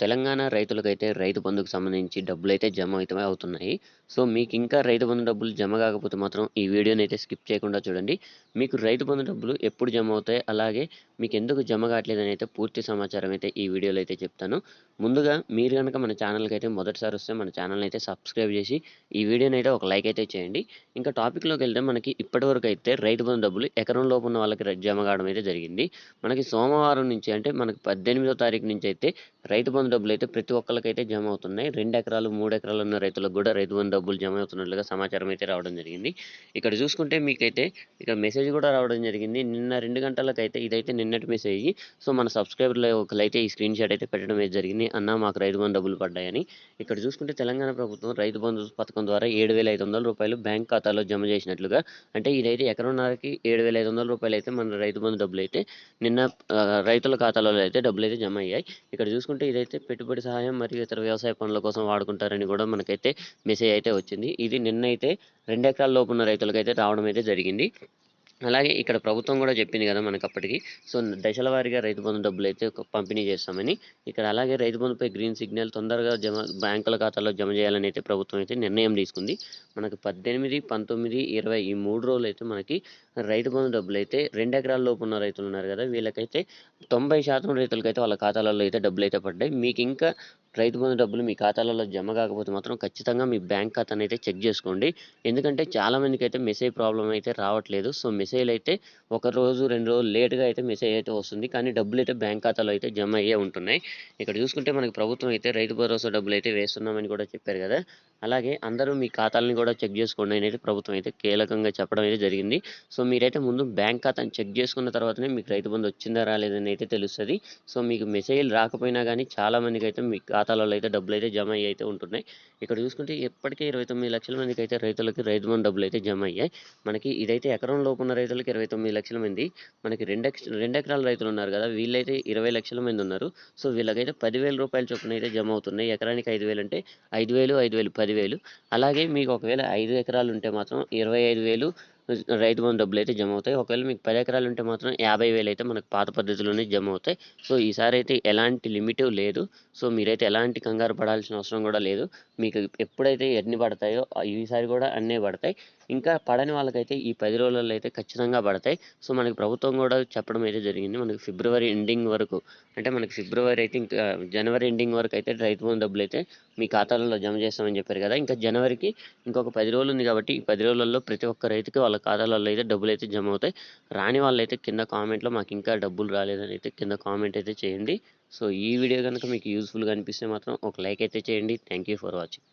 తెలంగాణ రైతులకైతే రైతు బంధుకు సంబంధించి డబ్బులు అయితే జమ అయితే అవుతున్నాయి. సో మీకు ఇంకా రైతు బంధు డబ్బులు జమ కాకపోతే మాత్రం ఈ వీడియోని అయితే స్కిప్ చేయకుండా చూడండి. మీకు రైతు బంధు డబ్బులు ఎప్పుడు జమ అవుతాయి అలాగే మీకు ఎందుకు జమ కావట్లేదని అయితే పూర్తి సమాచారం అయితే ఈ వీడియోలో అయితే చెప్తాను. ముందుగా మీరు కనుక మన ఛానల్కి అయితే మొదటిసారి వస్తే మన ఛానల్ని అయితే సబ్స్క్రైబ్ చేసి ఈ వీడియోని అయితే ఒక లైక్ అయితే చేయండి. ఇంకా టాపిక్లోకి వెళ్తే మనకి ఇప్పటివరకు అయితే రైతు బంధు డబ్బులు ఎకరం లోపు ఉన్న వాళ్ళకి జమ కావడం అయితే జరిగింది. మనకి సోమవారం నుంచి అంటే మనకి పద్దెనిమిదో తారీఖు నుంచి అయితే రైతు బంధు డబ్బులు అయితే ప్రతి ఒక్కరికైతే జమ అవుతున్నాయి రెండు ఎకరాలు మూడు ఎకరాలు ఉన్న రైతులకు కూడా రైతు బంధు డబ్బులు జమ అవుతున్నట్లుగా సమాచారం అయితే రావడం జరిగింది. ఇక్కడ చూసుకుంటే మీకైతే ఇక్కడ మెసేజ్ కూడా రావడం జరిగింది. నిన్న రెండు గంటలకైతే ఇదైతే నిన్నటి మెసేజ్. సో మన సబ్స్క్రైబర్లు ఒకరైతే ఈ స్క్రీన్ షాట్ అయితే పెట్టడం అయితే జరిగింది. అన్న మాకు రైతు బంధు డబ్బులు పడ్డాయని. ఇక్కడ చూసుకుంటే తెలంగాణ ప్రభుత్వం రైతు బంధు పథకం ద్వారా ఏడు వేల ఐదు వందల రూపాయలు బ్యాంక్ ఖాతాలో జమ చేసినట్లుగా అంటే ఇదైతే ఎకరన్నరకి ఏడు వేల ఐదు వందల రూపాయలు అయితే మన రైతు బంధు డబ్బులు అయితే నిన్న రైతుల ఖాతాలో అయితే డబ్బులు అయితే జమ అయ్యాయి. ఇక్కడ చూసుకుంటే ఇదైతే పెట్టుబడి సహాయం మరియు ఇతర వ్యవసాయ పనుల కోసం వాడుకుంటారని కూడా మనకైతే మెసేజ్ అయితే వచ్చింది. ఇది నిన్న అయితే రెండు ఎకరాల లోపు ఉన్న రైతులకైతే రావడం అయితే జరిగింది. అలాగే ఇక్కడ ప్రభుత్వం కూడా చెప్పింది కదా మనకి అప్పటికి. సో దశల వారీగా రైతు బంధు డబ్బులు అయితే పంపిణీ చేస్తామని. ఇక్కడ అలాగే రైతు బంధుపై గ్రీన్ సిగ్నల్ తొందరగా జమ బ్యాంకుల ఖాతాలో జమ చేయాలని అయితే ప్రభుత్వం అయితే నిర్ణయం తీసుకుంది. మనకు పద్దెనిమిది పంతొమ్మిది ఇరవై ఈ మూడు రోజులు అయితే మనకి రైతు బంధు డబ్బులు అయితే రెండు ఎకరాల లోపు ఉన్న రైతులు ఉన్నారు కదా. వీళ్ళకైతే తొంభై శాతం రైతులకైతే వాళ్ళ ఖాతాలలో అయితే డబ్బులు అయితే పడ్డాయి. మీకు ఇంకా రైతు బంధు డబ్బులు మీ ఖాతాలలో జమ కాకపోతే మాత్రం ఖచ్చితంగా మీ బ్యాంక్ ఖాతాను అయితే చెక్ చేసుకోండి. ఎందుకంటే చాలామందికి అయితే మెసేజ్ ప్రాబ్లం అయితే రావట్లేదు. సో మెసేజ్లు అయితే ఒక రోజు రెండు రోజులు లేట్గా అయితే మెసేజ్ అయితే వస్తుంది. కానీ డబ్బులు అయితే బ్యాంక్ ఖాతాలో అయితే జమ అయ్యే ఉంటున్నాయి. ఇక్కడ చూసుకుంటే మనకి ప్రభుత్వం అయితే రైతు భరోసా డబ్బులు అయితే వేస్తున్నామని కూడా చెప్పారు కదా. అలాగే అందరూ మీ ఖాతాలని కూడా చెక్ చేసుకోండి అనేది ప్రభుత్వం అయితే కీలకంగా చెప్పడం అయితే జరిగింది. సో మీరైతే ముందు బ్యాంక్ ఖాతాను చెక్ చేసుకున్న తర్వాతనే మీకు రైతు బంధు వచ్చిందా రాలేదని అయితే తెలుస్తుంది. సో మీకు మెసేజ్లు రాకపోయినా కానీ చాలామందికి అయితే మీ ఖాతాలలో అయితే డబ్బులు అయితే జమ అయ్యి అయితే ఉంటున్నాయి. ఇక్కడ చూసుకుంటే ఇప్పటికే ఇరవై తొమ్మిది లక్షల మందికి అయితే రైతులకి రైతు బంధు డబ్బులు అయితే జమ అయ్యాయి. మనకి ఇదైతే ఎకరం లోపు ఉన్న రైతులకి ఇరవై తొమ్మిది లక్షల మంది మనకి రెండు రెండు ఎకరాల రైతులు ఉన్నారు కదా వీళ్ళైతే ఇరవై లక్షల మంది ఉన్నారు. సో వీళ్ళకైతే పదివేల రూపాయల చొప్పున అయితే జమ అవుతున్నాయి. ఎకరానికి ఐదు వేలు అంటే ఐదు వేలు ఐదు వేలు పదివేలు. అలాగే మీకు ఒకవేళ ఐదు ఎకరాలు ఉంటే మాత్రం ఇరవై ఐదు వేలు రైతు బంధు డబ్బులు అయితే జమ అవుతాయి ఒకవేళ మీకు పది ఎకరాలు ఉంటే మాత్రం యాభై వేలు అయితే మనకు పాత పద్ధతిలోనే జమ అవుతాయి సో ఈసారి అయితే ఎలాంటి లిమిట్ లేదు. సో మీరైతే ఎలాంటి కంగారు పడాల్సిన అవసరం కూడా లేదు. మీకు ఎప్పుడైతే ఎన్ని పడతాయో ఈసారి కూడా అన్నీ పడతాయి. ఇంకా పడని వాళ్ళకైతే ఈ పది రోజులలో అయితే ఖచ్చితంగా పడతాయి. సో మనకి ప్రభుత్వం కూడా చెప్పడం అయితే జరిగింది. మనకి ఫిబ్రవరి ఎండింగ్ వరకు అంటే మనకి ఫిబ్రవరి అయితే ఇంకా జనవరి ఎండింగ్ వరకు అయితే రైతు బంధు డబ్బులు అయితే మీ ఖాతాలలో జమ చేస్తామని చెప్పారు కదా. ఇంకా జనవరికి ఇంకొక పది రోజులు ఉంది కాబట్టి ఈ పది రోజులలో ప్రతి ఒక్క రైతుకి వాళ్ళ వాళ్ళ ఖాతాలలో అయితే డబ్బులు అయితే జమ అవుతాయి రాని వాళ్ళైతే కింద కామెంట్లో మాకు ఇంకా డబ్బులు రాలేదని అయితే కింద కామెంట్ అయితే చేయండి. సో ఈ వీడియో కనుక మీకు యూస్ఫుల్గా అనిపిస్తే మాత్రం ఒక లైక్ అయితే చేయండి. Thank you for watching.